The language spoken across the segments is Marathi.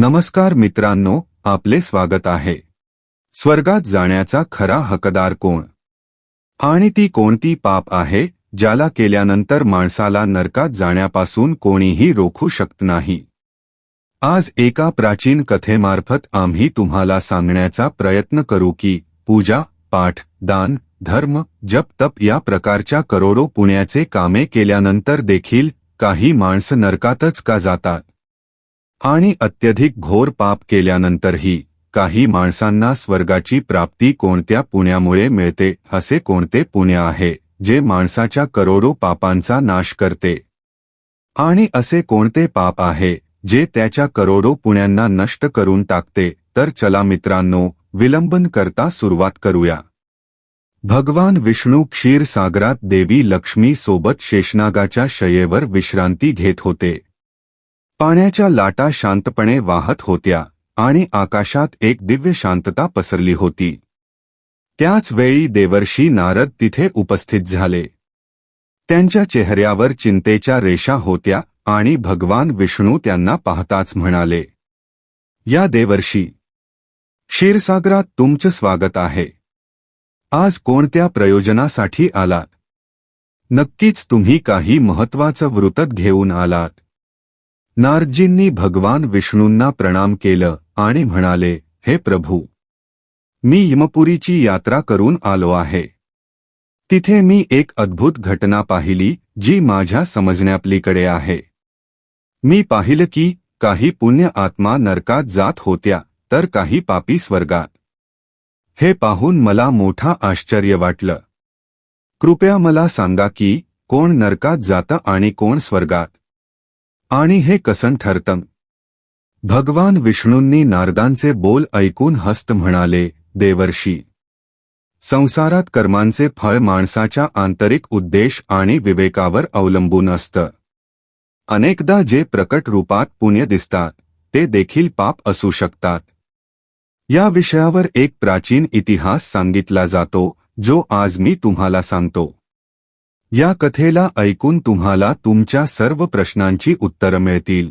नमस्कार मित्रांनो आपले स्वागत आहे. स्वर्गात जाण्याचा खरा हकदार कोण? आणि ती कोणती पाप आहे ज्याला केल्यानंतर माणसाला नरकात जाण्यापासून कोणीही रोखू शकत नाही? आज एका प्राचीन कथेमार्फत आम्ही तुम्हाला सांगण्याचा प्रयत्न करू की पूजा पाठ दान धर्म जप तप या प्रकारच्या करोडो पुण्याचे कामे केल्यानंतर देखील काही माणसं नरकातच का जातात? आणि अत्यधिक घोर पाप केल्यानंतरही काही माणसांना स्वर्गाची प्राप्ती कोणत्या पुण्यामुळे मिळते असे कोणते पुण्य आहे जे माणसाच्या करोडो पापांचा नाश करते? आणि असे कोणते पाप आहे जे त्याच्या करोडो पुण्यांना नष्ट करून टाकते तर चला मित्रांनो विलंबन करता सुरुवात करूया. भगवान विष्णू क्षीरसागरात देवी लक्ष्मी सोबत शेषनागाच्या शयेवर विश्रांती घेत होते. पाण्याच्या लाटा शांतपणे वाहत होत्या आणि आकाशात एक दिव्य शांतता पसरली होती. त्याच वेळी देवर्षी नारद तिथे उपस्थित झाले. त्यांच्या चेहऱ्यावर चिंतेच्या रेषा होत्या आणि भगवान विष्णू त्यांना पाहताच म्हणाले या देवर्षी क्षीरसागरात तुमचं स्वागत आहे. आज कोणत्या प्रयोजनासाठी आलात? नक्कीच तुम्ही काही महत्वाचं वृतत घेऊन आलात. नारजींनी भगवान विष्णूंना प्रणाम केलं आणि म्हणाले हे प्रभू मी यमपुरीची यात्रा करून आलो आहे. तिथे मी एक अद्भुत घटना पाहिली जी माझ्या समजण्यापलीकडे आहे. मी पाहिलं की काही पुण्य आत्मा नरकात जात होत्या तर काही पापी स्वर्गात. हे पाहून मला मोठा आश्चर्य वाटलं. कृपया मला सांगा की कोण नरकात जातं आणि कोण स्वर्गात? आणि हे कसन ठरतं? भगवान विष्णूंनी नारदांचे बोल ऐकून हस्त म्हणाले देवर्षी संसारात कर्मांचे फळ माणसाच्या आंतरिक उद्देश आणि विवेकावर अवलंबून असतं. अनेकदा जे प्रकट रूपात पुण्य दिसतात ते देखील पाप असू शकतात. या विषयावर एक प्राचीन इतिहास सांगितला जातो जो आज मी तुम्हाला सांगतो. या कथेला ऐकून तुम्हाला तुमच्या सर्व प्रश्नांची उत्तरं मिळतील.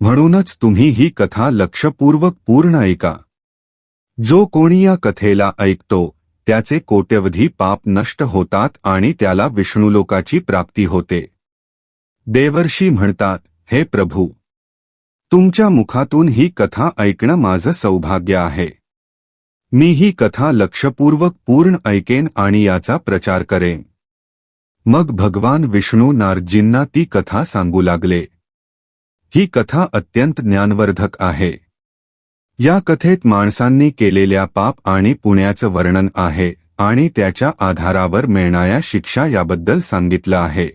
म्हणूनच तुम्ही ही कथा लक्षपूर्वक पूर्ण ऐका. जो कोणी या कथेला ऐकतो त्याचे कोट्यवधी पाप नष्ट होतात आणि त्याला विष्णुलोकाची प्राप्ती होते. देवर्षी म्हणतात हे प्रभू! तुमच्या मुखातून ही कथा ऐकणं माझं सौभाग्य आहे. मी ही कथा लक्षपूर्वक पूर्ण ऐकेन आणि याचा प्रचार करेन. मग भगवान विष्णू नारजींना ती कथा सांगू लागले. ही कथा अत्यंत ज्ञानवर्धक आहे. या कथेत माणसांनी केलेल्या पाप आणि पुण्याचं वर्णन आहे आणि त्याच्या आधारावर मिळणाऱ्या शिक्षा याबद्दल सांगितलं आहे.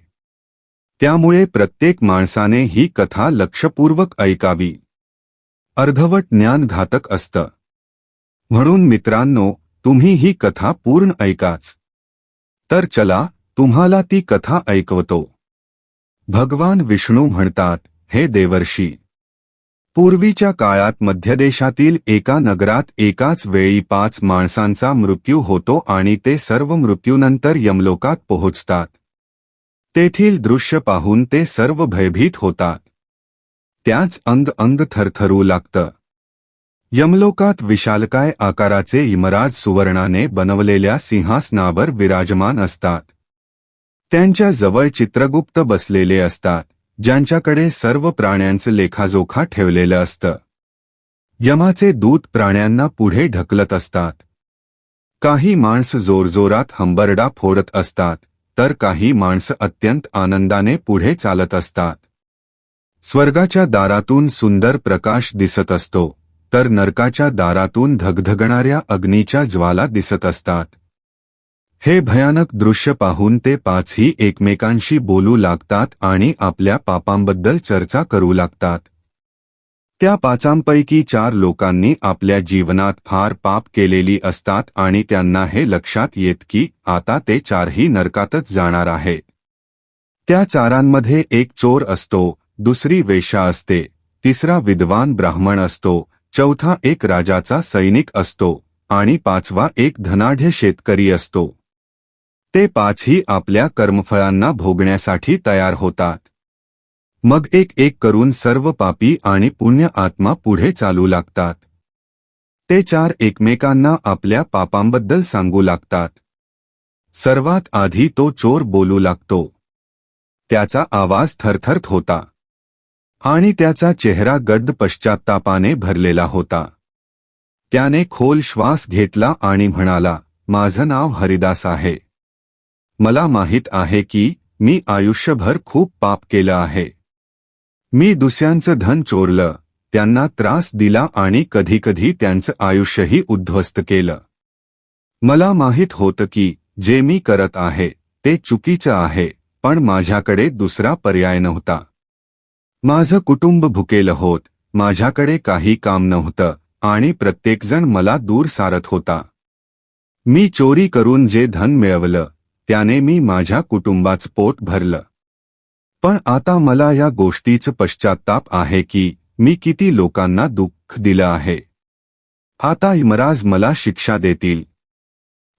त्यामुळे प्रत्येक माणसाने ही कथा लक्षपूर्वक ऐकावी. अर्धवट ज्ञान घातक असतं. म्हणून मित्रांनो तुम्ही ही कथा पूर्ण ऐकाच. तर चला तुम्हाला ती कथा ऐकवतो. भगवान विष्णू म्हणतात हे देवर्षी! पूर्वीच्या काळात मध्यदेशातील एका नगरात एकाच वेळी पाच माणसांचा मृत्यू होतो आणि ते सर्व मृत्यूनंतर यमलोकात पोहोचतात. तेथील दृश्य पाहून ते सर्व भयभीत होतात. त्याच अंग अंग थरथरू लागतं. यमलोकात विशालकाय आकाराचे यमराज सुवर्णाने बनवलेल्या सिंहासनावर विराजमान असतात. त्यांच्या जवळ चित्रगुप्त बसलेले असतात ज्यांच्याकडे सर्व प्राण्यांचं लेखाजोखा ठेवलेलं असतं. यमाचे दूत प्राण्यांना पुढे ढकलत असतात. काही माणसं जोरजोरात हंबरडा फोडत असतात तर काही माणसं अत्यंत आनंदाने पुढे चालत असतात. स्वर्गाच्या दारातून सुंदर प्रकाश दिसत असतो तर नरकाच्या दारातून धगधगणाऱ्या अग्नीच्या ज्वाला दिसत असतात. हे भयानक दृश्य पाहून ते पाचही एकमेकांशी बोलू लागतात आणि आपल्या पापांबद्दल चर्चा करू लागतात. त्या पाचांपैकी चार लोकांनी आपल्या जीवनात फार पाप केलेली असतात आणि त्यांना हे लक्षात येत की आता ते चारही नरकातच जाणार आहेत त्या चारांमध्ये एक चोर असतो दुसरी वेशा असते तिसरा विद्वान ब्राह्मण असतो चौथा एक राजाचा सैनिक असतो आणि पाचवा एक धनाढ्य शेतकरी असतो. ते पाचही आपल्या कर्मफळांना भोगण्यासाठी तयार होतात. मग एक एक करून सर्व पापी आणि पुण्य आत्मा पुढे चालू लागतात. ते चार एकमेकांना आपल्या पापांबद्दल सांगू लागतात. सर्वात आधी तो चोर बोलू लागतो. त्याचा आवाज थरथरत होता. आणि त्याचा चेहरा गड्ड पश्चात्तापाने भरलेला होता. त्याने खोल श्वास घेतला आणि म्हणाला माझं नाव हरिदास आहे. मला माहीत आहे की मी आयुष्यभर खूप पाप केलं आहे. मी दुसऱ्यांचं धन चोरलं त्यांना त्रास दिला आणि कधीकधी त्यांचं आयुष्यही उद्ध्वस्त केलं. मला माहीत होतं की जे मी करत आहे ते चुकीचं आहे पण माझ्याकडे दुसरा पर्याय नव्हता. माझं कुटुंब भुकेलं होत माझ्याकडे काही काम नव्हतं आणि प्रत्येकजण मला दूर सारत होता. मी चोरी करून जे धन मिळवलं त्याने मी माझ्या कुटुंबाचं पोट भरलं. पण आता मला या गोष्टीचं पश्चाताप आहे की मी किती लोकांना दुःख दिलं आहे. आता इमराज मला शिक्षा देतील.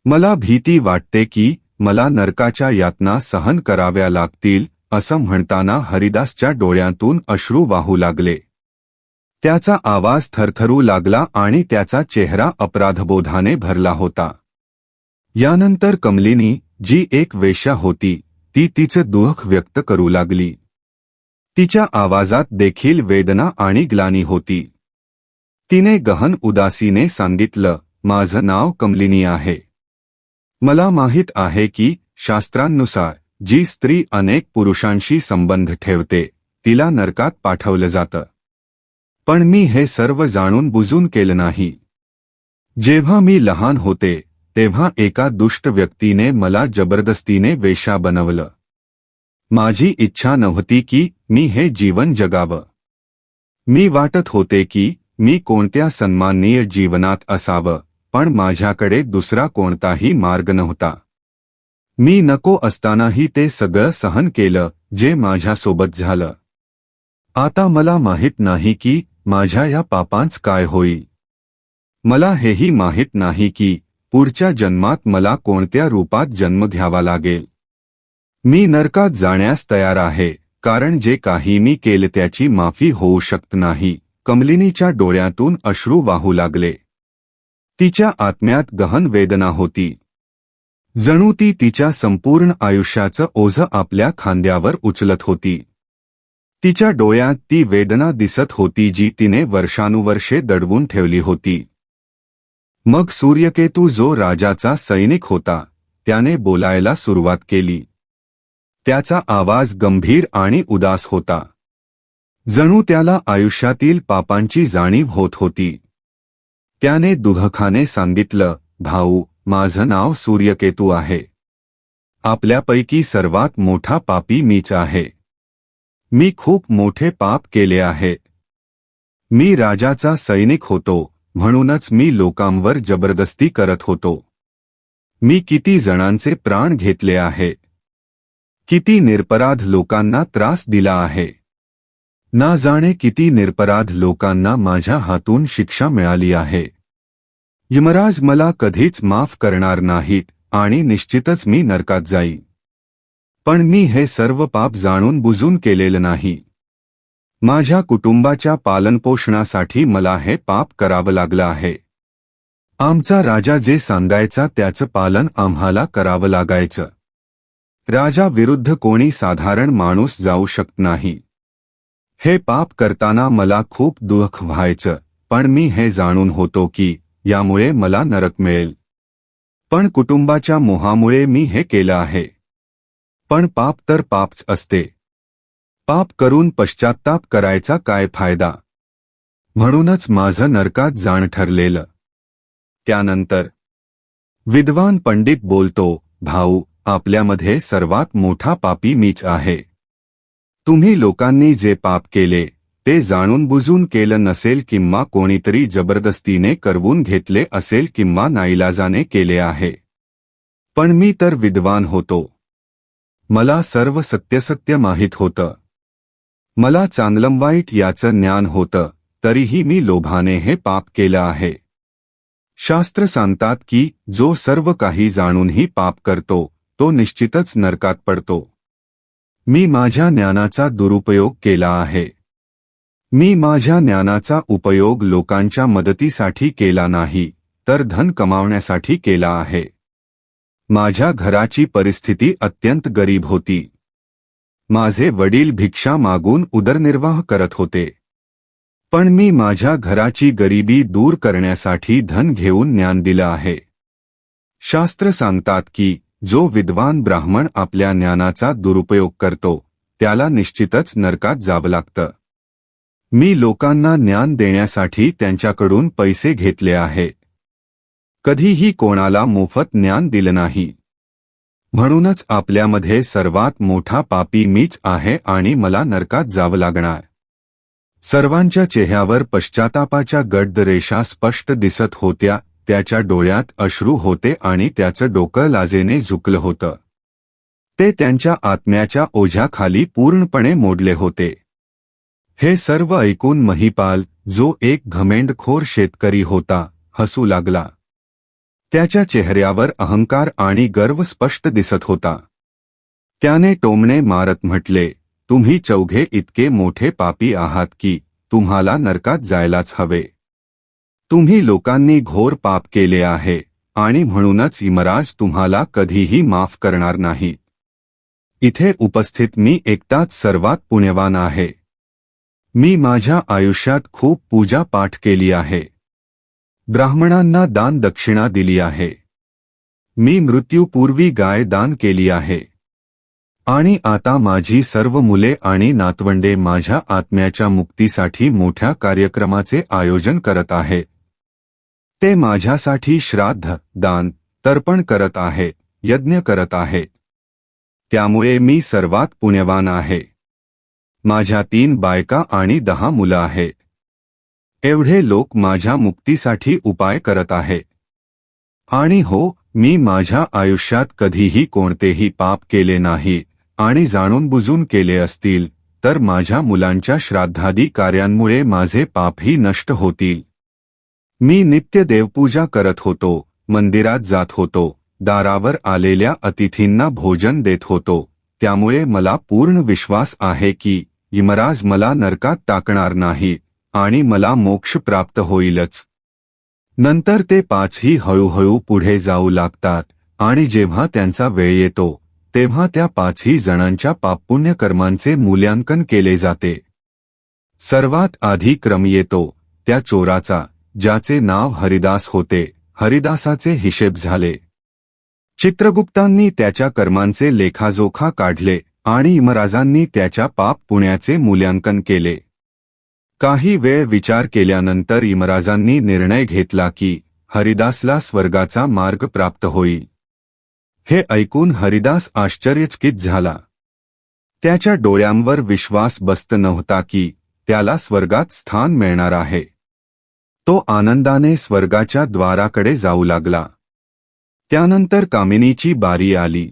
मला भीती वाटते की मला नरकाच्या यातना सहन कराव्या लागतील असं म्हणताना हरिदासच्या डोळ्यांतून अश्रू वाहू लागले. त्याचा आवाज थरथरू लागला आणि त्याचा चेहरा अपराधबोधाने भरला होता. यानंतर कमलिनी जी एक वेश्या होती ती तिचं दुःख व्यक्त करू लागली. तिच्या आवाजात देखील वेदना आणि ग्लानी होती. तिने गहन उदासीने सांगितलं माझं नाव कमलिनी आहे. मला माहीत आहे की शास्त्रांनुसार जी स्त्री अनेक पुरुषांशी संबंध ठेवते तिला नरकात पाठवलं जातं. पण मी हे सर्व जाणून बुजून केलं नाही. जेव्हा मी लहान होते तेव्हा एका दुष्ट व्यक्तीने मला जबरदस्तीने वेशा बनवलं. माझी इच्छा नव्हती की मी हे जीवन जगावं. मी वाटत होते की मी कोणत्या सन्माननीय जीवनात असावं पण माझ्याकडे दुसरा कोणताही मार्ग नव्हता. मी नको असतानाही ते सगळं सहन केलं जे माझ्यासोबत झालं. आता मला माहीत नाही की माझ्या या पापांच काय होईल. मला हेही माहीत नाही की पुढच्या जन्मात मला कोणत्या रूपात जन्म घ्यावा लागेल? मी नरकात जाण्यास तयार आहे कारण जे काही मी केले त्याची माफी होऊ शकत नाही. कमलिनीच्या डोळ्यातून अश्रू वाहू लागले. तिच्या आत्म्यात गहन वेदना होती. जणू ती तिच्या संपूर्ण आयुष्याचं ओझ आपल्या खांद्यावर उचलत होती. तिच्या डोळ्यात ती वेदना दिसत होती जी तिने वर्षानुवर्षे दडवून ठेवली होती. मग सूर्यकेतू जो राजाचा सैनिक होता त्याने बोलायला सुरुवात केली. त्याचा आवाज गंभीर आणि उदास होता. जणू त्याला आयुष्यातील पापांची जाणीव होत होती. त्याने दुघखाने सांगितलं भाऊ माझं नाव सूर्यकेतू आहे. आपल्यापैकी सर्वात मोठा पापी मीच आहे. मी खूप मोठे पाप केले आहे. मी राजाचा सैनिक होतो म्हणूनच मी लोकांवर जबरदस्ती करत होतो. मी किती जणांचे प्राण घेतले आहे. किती निरपराध लोकांना त्रास दिला आहे. ना जाणे किती निरपराध लोकांना माझ्या हातून शिक्षा मिळाली आहे. यमराज मला कधीच माफ करणार नाहीत आणि निश्चितच मी नरकात जाई पण मी हे सर्व पाप जाणून बुजून केलेलं नाही. माझ्या कुटुंबाच्या पालनपोषणासाठी मला हे पाप करावं लागलं आहे. आमचा राजा जे सांगायचा त्याचं पालन आम्हाला करावं लागायचं. राजा विरुद्ध कोणी साधारण माणूस जाऊ शकत नाही. हे पाप करताना मला खूप दुःख व्हायचं पण मी हे जाणून होतो की यामुळे मला नरक मिळेल. पण कुटुंबाच्या मोहामुळे मी हे केलं आहे. पण पाप तर पापच असते. पाप करून पश्चाताप करायचा काय फायदा? म्हणूनच माझं नरकात जाण ठरलेलं. त्यानंतर विद्वान पंडित बोलतो भाऊ आपल्यामध्ये सर्वात मोठा पापी मीच आहे. तुम्ही लोकांनी जे पाप केले ते जाणून बुजून केलं नसेल किंवा कोणीतरी जबरदस्तीने करवून घेतले असेल किंवा नाईलाजाने केले आहे. पण मी तर विद्वान होतो. मला सर्व सत्यसत्य माहीत होतं. मला चांगलं वाईट याचं ज्ञान होतं तरीही मी लोभाने हे पाप केलं आहे. शास्त्र सांगतात की जो सर्व काही जाणूनही पाप करतो तो निश्चितच नरकात पडतो. मी माझ्या ज्ञानाचा दुरुपयोग केला आहे. मी माझ्या ज्ञानाचा उपयोग लोकांच्या मदतीसाठी केला नाही तर धन कमावण्यासाठी केला आहे. माझ्या घराची परिस्थिती अत्यंत गरीब होती. माझे वडील भिक्षा मागून उदरनिर्वाह करत होते. पण मी माझ्या घराची गरिबी दूर करण्यासाठी धन घेऊन ज्ञान दिलं आहे. शास्त्र सांगतात की जो विद्वान ब्राह्मण आपल्या ज्ञानाचा दुरुपयोग करतो त्याला निश्चितच नरकात जावं लागतं. मी लोकांना ज्ञान देण्यासाठी त्यांच्याकडून पैसे घेतले आहे. कधीही कोणाला मोफत ज्ञान दिलं नाही. म्हणूनच आपल्यामध्ये सर्वात मोठा पापी मीच आहे आणि मला नरकात जावं लागणार. सर्वांच्या चेहऱ्यावर पश्चातापाच्या गड्ड रेषा स्पष्ट दिसत होत्या त्याच्या डोळ्यात अश्रू होते आणि त्याचं डोकं लाजेने झुकलं होतं. ते त्यांच्या आत्म्याच्या ओझ्याखाली पूर्णपणे मोडले होते. हे सर्व ऐकून महिपाल जो एक घमेंडखोर शेतकरी होता हसू लागला. त्याच्या चेहऱ्यावर अहंकार आणि गर्व स्पष्ट दिसत होता. त्याने टोमणे मारत म्हटले तुम्ही चौघे इतके मोठे पापी आहात की तुम्हाला नरकात जायलाच हवे. तुम्ही लोकांनी घोर पाप केले आहे आणि म्हणूनच इमराज तुम्हाला कधीही माफ करणार नाही. इथे उपस्थित मी एकटाच सर्वात पुण्यवान आहे. मी माझ्या आयुष्यात खूप पूजा पाठ केली आहे. ब्राह्मणांना दान दक्षिणा दिली आहे. मी मृत्यूपूर्वी गाय दान केली आहे. आणि आता माझी सर्व मुले आणि नातवंडे माझ्या आत्म्याच्या मुक्तीसाठी मोठ्या कार्यक्रमाचे आयोजन करत आहे. ते माझ्यासाठी श्राद्ध दान तर्पण करत आहे यज्ञ करत आहे. त्यामुळे मी सर्वात पुण्यवान आहे. माझ्या तीन बायका आणि दहा मुलं आहेत एवढे लोक माझ्या मुक्तीसाठी उपाय करत आहे. आणि हो मी माझ्या आयुष्यात कधीही कोणतेही पाप केले नाही आणि जाणून बुजून केले असतील तर माझ्या मुलांच्या श्राद्धादी कार्यांमुळे माझे पापही नष्ट होतील. मी नित्य देवपूजा करत होतो मंदिरात जात होतो दारावर आलेल्या अतिथींना भोजन देत होतो त्यामुळे मला पूर्ण विश्वास आहे की यमराज मला नरकात टाकणार नाही. आणि मला मोक्ष प्राप्त होईलच. नंतर ते पाचही हळूहळू पुढे जाऊ लागतात आणि जेव्हा त्यांचा वेळ येतो तेव्हा त्या पाचही जणांच्या पापपुण्य कर्मांचे मूल्यांकन केले जाते. सर्वात आधी क्रम येतो त्या चोराचा ज्याचे नाव हरिदास होते हरिदासाचे हिशेब झाले. चित्रगुप्तांनी त्याच्या कर्मांचे लेखाजोखा काढले आणि इमराजांनी त्याच्या पाप पुण्याचे मूल्यांकन केले. काही वेळ विचार केल्यानंतर इमराजांनी निर्णय घेतला की हरिदासला स्वर्गाचा मार्ग प्राप्त होईल. हे ऐकून हरिदास आश्चर्यचकित झाला. त्याच्या डोळ्यांवर विश्वास बसत नव्हता की त्याला स्वर्गात स्थान मिळणार आहे. तो आनंदाने स्वर्गाच्या द्वाराकडे जाऊ लागला. त्यानंतर कामिनीची बारी आली.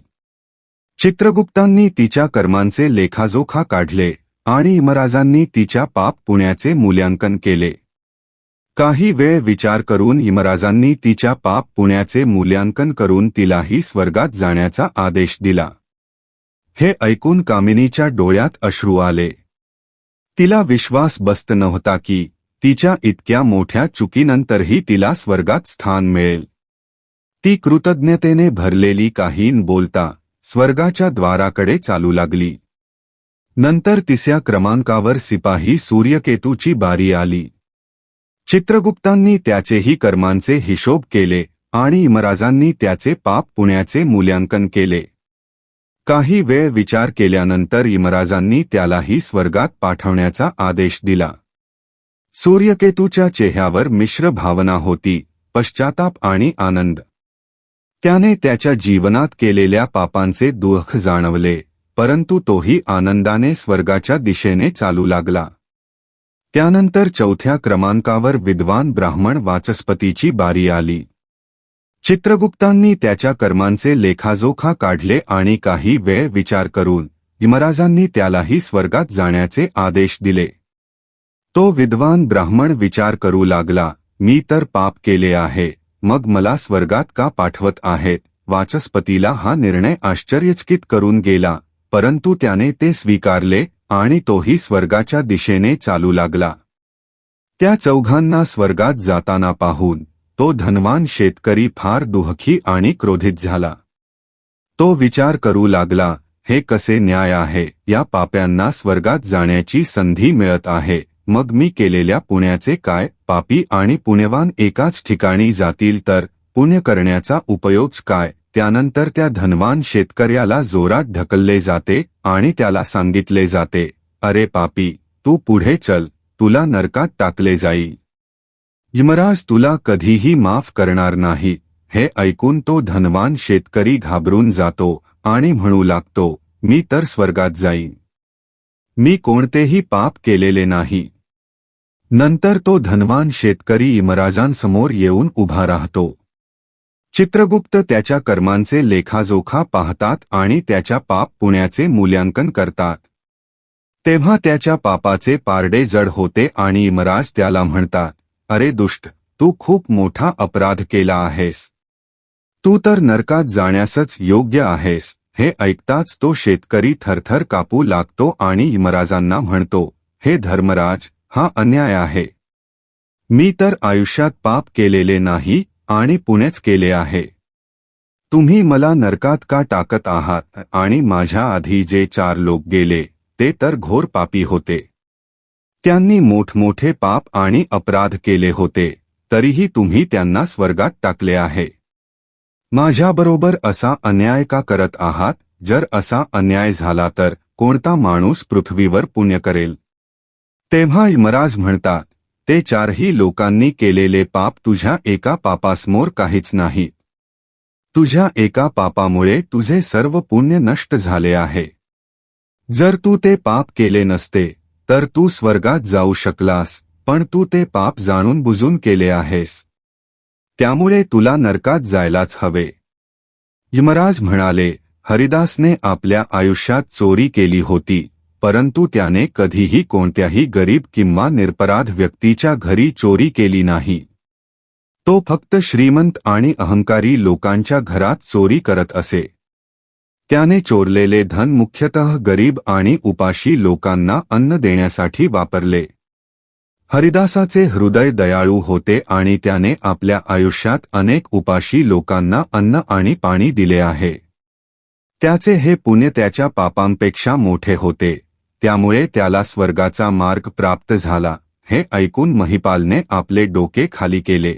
चित्रगुप्तांनी तिच्या कर्मांचे लेखाजोखा काढले. आणि इमराजांनी तिच्या पाप पुण्याचे मूल्यांकन केले. काही वेळ विचार करून इमराजांनी तिच्या पाप पुण्याचे मूल्यांकन करून तिलाही स्वर्गात जाण्याचा आदेश दिला. हे ऐकून कामिनीच्या डोळ्यात अश्रू आले. तिला विश्वास बसत नव्हता की तिच्या इतक्या मोठ्या चुकीनंतरही तिला स्वर्गात स्थान मिळेल. ती कृतज्ञतेने भरलेली काहीन बोलता स्वर्गाच्या द्वाराकडे चालू लागली. नंतर तिसऱ्या क्रमांकावर सिपाही सूर्यकेतूची बारी आली. चित्रगुप्तांनी त्याचेही कर्मांचे हिशोब केले आणि इमराजांनी त्याचे पाप पुण्याचे मूल्यांकन केले. काही वेळ विचार केल्यानंतर इमराजांनी त्यालाही स्वर्गात पाठवण्याचा आदेश दिला. सूर्यकेतूच्या चेहऱ्यावर मिश्र भावना होती पश्चाताप आणि आनंद. त्याने त्याच्या जीवनात केलेल्या पापांचे दुःख जाणवले. परंतु तोही आनंदाने स्वर्गाच्या दिशेने चालू लागला. त्यानंतर चौथ्या क्रमांकावर विद्वान ब्राह्मण वाचस्पतीची बारी आली. चित्रगुप्तांनी त्याच्या कर्मांचे लेखाजोखा काढले आणि काही वेळ विचार करून इमराजांनी त्यालाही स्वर्गात जाण्याचे आदेश दिले. तो विद्वान ब्राह्मण विचार करू लागला मी तर पाप केले आहे मग मला स्वर्गात का पाठवत आहेत? वाचस्पतीला हा निर्णय आश्चर्यचकित करून गेला. परंतु त्याने ते स्वीकारले आणि तोही स्वर्गाच्या दिशेने चालू लागला. त्या चौघांना स्वर्गात जाताना पाहून तो धनवान शेतकरी फार दुःखी आणि क्रोधित झाला. तो विचार करू लागला हे कसे न्याय आहे? या पाप्यांना स्वर्गात जाण्याची संधी मिळत आहे. मग मी केलेल्या पुण्याचे काय? पापी आणि पुण्यवान एकाच ठिकाणी जातील तर पुण्य करण्याचा उपयोग काय? त्यानंतर त्या धनवान शेतकऱ्याला जोरात ढकलले जाते आणि त्याला सांगितले जाते, अरे पापी, तू पुढे चल, तुला नरकात टाकले जाई यमराज तुला कधीही माफ़ करणार नाही. हे ऐकून तो धनवान शेतकरी घाबरून जातो आणि म्हणू लागतो, मी तर स्वर्गात जाईन. मी कोणतेही पाप केलेले नाही. नंतर तो धनवान शेतकरी यमराजांसमोर येऊन उभा राहतो. चित्रगुप्त त्याच्या कर्मांचे लेखाजोखा पाहतात आणि त्याच्या पाप पुण्याचे मूल्यांकन करतात. तेव्हा त्याच्या पापाचे पारडे जड होते आणि इमराज त्याला म्हणतात अरे दुष्ट तू खूप मोठा अपराध केला आहेस. तू तर नरकात जाण्यासच योग्य आहेस हे ऐकताच तो शेतकरी थरथर कापू लागतो आणि इमराजांना म्हणतो हे धर्मराज हा अन्याय आहे. मी तर आयुष्यात पाप केलेले नाही आणि पुणेच केले आहे. तुम्ही मला नरकात का टाकत आहात? आणि माझ्या आधी जे चार लोक गेले ते तर घोर पापी होते. त्यांनी मोठमोठे पाप आणि अपराध केले होते तरीही तुम्ही त्यांना स्वर्गात टाकले आहे. माझ्याबरोबर असा अन्याय का करत आहात? जर असा अन्याय झाला तर कोणता माणूस पृथ्वीवर पुण्य करेल? तेव्हा यमराज म्हणतात ते चारही लोकांनी केलेले पाप तुझ्या एका पापासमोर काहीच नाही. तुझ्या एका पापामुळे तुझे सर्व पुण्य नष्ट झाले आहे. जर तू ते पाप केले नसते तर तू स्वर्गात जाऊ शकलास पण तू ते पाप जाणून बुजून केले आहेस. त्यामुळे तुला नरकात जायलाच हवे. यमराज म्हणाले हरिदासने आपल्या आयुष्यात चोरी केली होती. परंतु त्याने कधीही कोणत्याही गरीब किंवा निरपराध व्यक्तीच्या घरी चोरी केली नाही. तो फक्त श्रीमंत आणि अहंकारी लोकांच्या घरात चोरी करत असे. त्याने चोरलेले धन मुख्यतः गरीब आणि उपाशी लोकांना अन्न देण्यासाठी वापरले. हरिदासाचे हृदय दयाळू होते आणि त्याने आपल्या आयुष्यात अनेक उपाशी लोकांना अन्न आणि पाणी दिले आहे. त्याचे हे पुण्य त्याच्या पापांपेक्षा मोठे होते. त्यामुळे त्याला स्वर्गाचा मार्ग प्राप्त झाला हे ऐकून महिपालने आपले डोके खाली केले.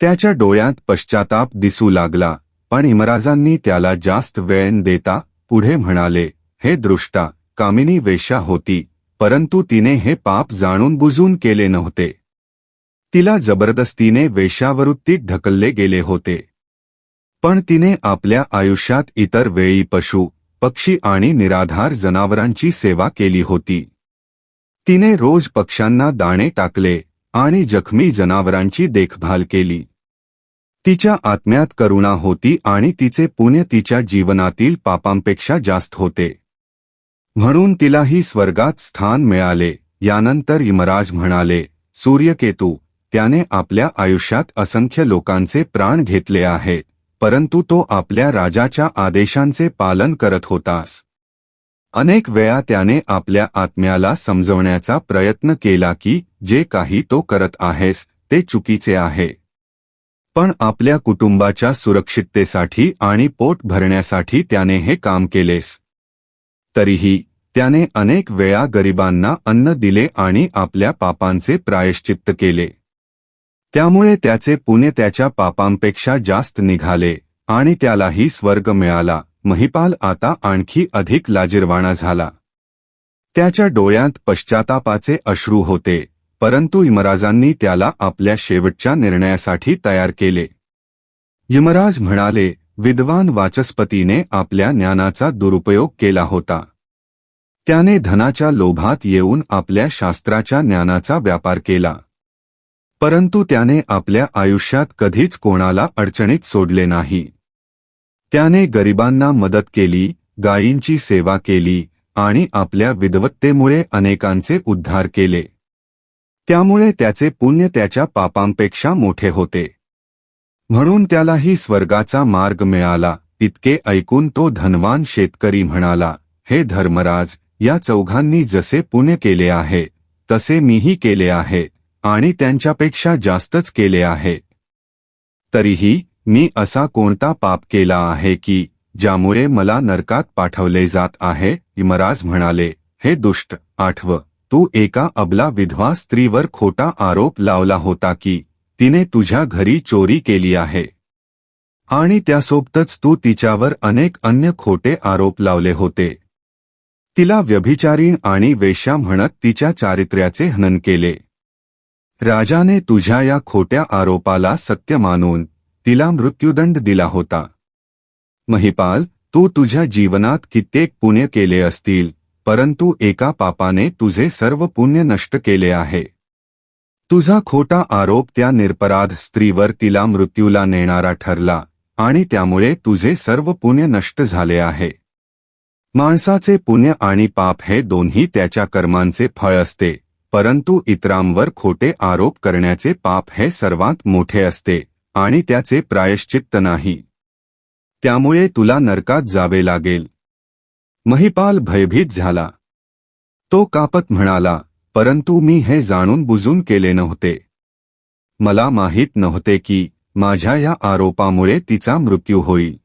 त्याच्या डोळ्यात पश्चाताप दिसू लागला पण इमराजांनी त्याला जास्त वेळ देता पुढे म्हणाले हे दृष्टा कामिनी वेश्या होती परंतु तिने हे पाप जाणून बुजून केले नव्हते. तिला जबरदस्तीने वेश्यावृत्तीत ढकलले गेले होते. पण तिने आपल्या आयुष्यात इतर वेळी पशु पक्षी आणि निराधार जनावरांची सेवा केली होती. तिने रोज पक्ष्यांना दाणे टाकले आणि जखमी जनावरांची देखभाल केली. तिच्या आत्म्यात करुणा होती आणि तिचे पुण्य तिच्या जीवनातील पापांपेक्षा जास्त होते. म्हणून तिलाही स्वर्गात स्थान मिळाले. यानंतर यमराज म्हणाले सूर्यकेतू त्याने आपल्या आयुष्यात असंख्य लोकांचे प्राण घेतले आहेत. परंतु तो आपल्या राजाच्या आदेशांचे पालन करत होतास. अनेक वेळा त्याने आपल्या आत्म्याला समजवण्याचा प्रयत्न केला की जे काही तो करत आहेस ते चुकीचे आहे. पण आपल्या कुटुंबाच्या सुरक्षिततेसाठी आणि पोट भरण्यासाठी त्याने हे काम केलेस. तरीही त्याने अनेक वेळा गरिबांना अन्न दिले आणि आपल्या पापांचे प्रायश्चित्त केले. त्यामुळे त्याचे पुणे त्याच्या पापांपेक्षा जास्त निघाले आणि त्यालाही स्वर्ग मिळाला. महिपाल आता आणखी अधिक लाजिरवाणा झाला. त्याच्या डोळ्यात पश्चातापाचे अश्रू होते परंतु इमराजांनी त्याला आपल्या शेवटच्या निर्णयासाठी तयार केले. यमराज म्हणाले विद्वान वाचस्पतीने आपल्या ज्ञानाचा दुरुपयोग केला होता. त्याने धनाच्या लोभात येऊन आपल्या शास्त्राच्या ज्ञानाचा व्यापार केला. परंतु त्याने आपल्या आयुष्यात कधीच कोणाला अडचणीत सोडले नाही. त्याने गरिबांना मदत केली गायींची सेवा केली आणि आपल्या विद्वत्तेमुळे अनेकांचे उद्धार केले. त्यामुळे त्याचे पुण्य त्याच्या पापांपेक्षा मोठे होते. म्हणून त्यालाही स्वर्गाचा मार्ग मिळाला इतके ऐकून तो धनवान शेतकरी म्हणाला हे धर्मराज या चौघांनी जसे पुण्य केले आहे तसे मीही केले आहे. आणि त्यांच्यापेक्षा जास्तच केले आहे. तरीही मी असा कोणता पाप केला आहे की ज्यामुळे मला नरकात पाठवले जात आहे? इमराज म्हणाले हे दुष्ट आठव तू एका अबला विधवा स्त्रीवर खोटा आरोप लावला होता की तिने तुझ्या घरी चोरी केली आहे. आणि त्यासोबतच तू तिच्यावर अनेक अन्य खोटे आरोप लावले होते. तिला व्यभिचारीण आणि वेश्या म्हणत तिच्या चारित्र्याचे हनन केले. राजाने तुझ्या या खोट्या आरोपाला सत्य मानून तिला मृत्यूदंड दिला होता. महिपाल तू तुझ्या जीवनात कित्येक पुण्य केले असतील परंतु एका पापाने तुझे सर्व पुण्य नष्ट केले आहे. तुझा खोटा आरोप त्या निरपराध स्त्रीवर तिला मृत्यूला नेणारा ठरला आणि त्यामुळे तुझे सर्व पुण्य नष्ट झाले आहे. माणसाचे पुण्य आणि पाप हे दोन्ही त्याच्या कर्मांचे फळ असते. परंतु इतरांवर खोटे आरोप करण्याचे पाप हे सर्वात मोठे असते आणि त्याचे प्रायश्चित्त नाही. त्यामुळे तुला नरकात जावे लागेल. महिपाल भयभीत झाला. तो कापत म्हणाला परंतु मी हे जाणून बुजून केले नव्हते. मला माहीत नव्हते की माझ्या या आरोपामुळे तिचा मृत्यू होईल.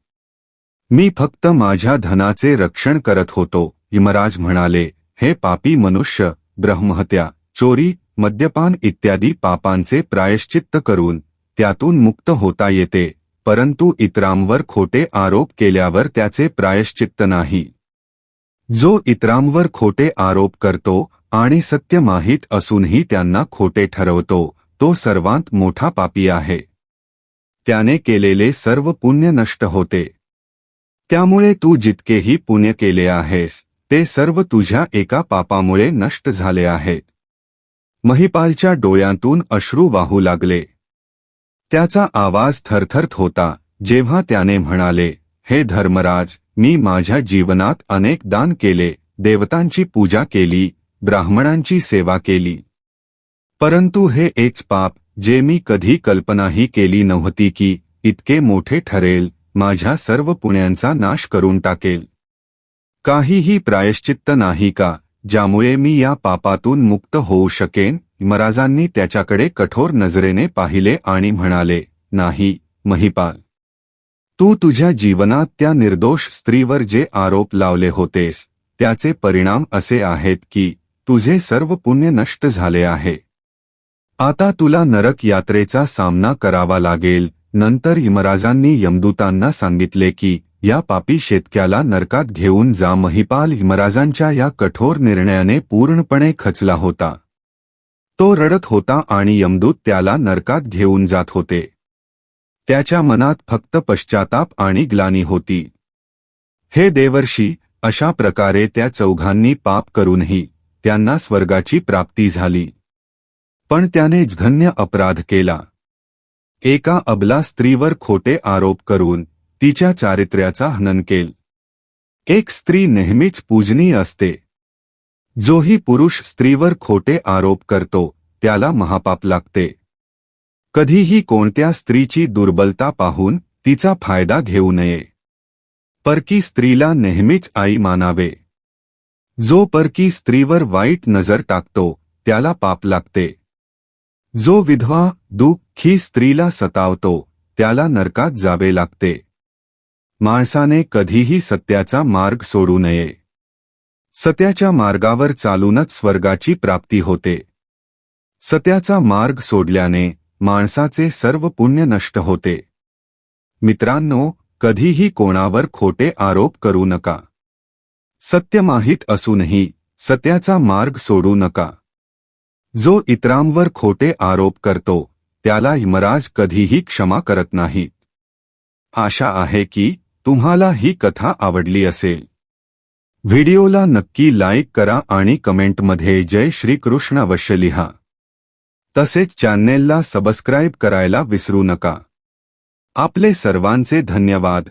मी फक्त माझ्या धनाचे रक्षण करत होतो. यमराज म्हणाले हे पापी मनुष्य ब्रह्महत्या चोरी मद्यपान इत्यादी पापांचे प्रायश्चित्त करून त्यातून मुक्त होता येते परंतु इतरांवर खोटे आरोप केल्यावर त्याचे प्रायश्चित्त नाही. जो इतरांवर खोटे आरोप करतो आणि सत्य माहीत असूनही त्यांना खोटे ठरवतो तो सर्वांत मोठा पापी आहे. त्याने केलेले सर्व पुण्य नष्ट होते. त्यामुळे तू जितकेही पुण्य केले आहेस ते सर्व तुझ्या एका पापामुळे नष्ट झाले आहेत. महिपालच्या डोळ्यांतून अश्रू वाहू लागले. त्याचा आवाज थरथरत होता जेव्हा त्याने म्हणाले हे धर्मराज मी माझ्या जीवनात अनेक दान केले देवतांची पूजा केली ब्राह्मणांची सेवा केली. परंतु हे एक पाप जे मी कधी कल्पनाही केली नव्हती की इतके मोठे ठरेल माझ्या सर्व पुण्यांचा नाश करून टाकेल. काहीही प्रायश्चित्त नाही का ज्यामुळे मी या पापातून मुक्त होऊ शकेन महाराजांनी त्याच्याकडे कठोर नजरेने पाहिले आणि म्हणाले नाही महिपाल. तू तुझ्या जीवनात त्या निर्दोष स्त्रीवर जे आरोप लावले होतेस त्याचे परिणाम असे आहेत की तुझे सर्व पुण्य नष्ट झाले आहे. आता तुला नरक यात्रेचा सामना करावा लागेल. नंतर यमराजांनी यमदूतांना सांगितले की या पापी शेतक्याला नरकात घेऊन जा महिपाल हिमराजांच्या या कठोर निर्णयाने पूर्णपणे खचला होता. तो रडत होता आणि यमदूत त्याला नरकात घेऊन जात होते. त्याच्या मनात फक्त पश्चाताप आणि ग्लानी होती. हे देवर्षी अशा प्रकारे त्या चौघांनी पाप करूनही त्यांना स्वर्गाची प्राप्ती झाली. पण त्याने जघन्य अपराध केला. एका अबला स्त्रीवर खोटे आरोप करून तिच्या चारित्र्याचा हनन केल. एक स्त्री नेहमीच पूजनीय असते. जोही पुरुष स्त्रीवर खोटे आरोप करतो त्याला महापाप लागते. कधीही कोणत्या स्त्रीची दुर्बलता पाहून तिचा फायदा घेऊ नये. परकी स्त्रीला नेहमीच आई मानावे. जो परकी स्त्रीवर वाईट नजर टाकतो त्याला पाप लागते. जो विधवा दुःखी स्त्रीला सतावतो त्याला नरकात जावे लागते. माणसाने कधीही सत्याचा मार्ग सोडू नये. सत्याच्या मार्गावर चालूनच स्वर्गाची प्राप्ती होते. सत्याचा मार्ग सोडल्याने माणसाचे सर्व पुण्य नष्ट होते. मित्रांनो कधीही कोणावर खोटे आरोप करू नका. सत्य माहीत असूनही सत्याचा मार्ग सोडू नका. जो इतरांवर खोटे आरोप करतो त्याला यमराज कधीही क्षमा करत नाहीत. आशा आहे की तुम्हाला ही कथा आवडली असेल. व्हिडिओला नक्की लाईक करा आणि कमेंटमध्ये जय श्रीकृष्ण अवश्य लिहा. तसेच चॅनेलला सबस्क्राईब करायला विसरू नका. आपले सर्वांचे धन्यवाद.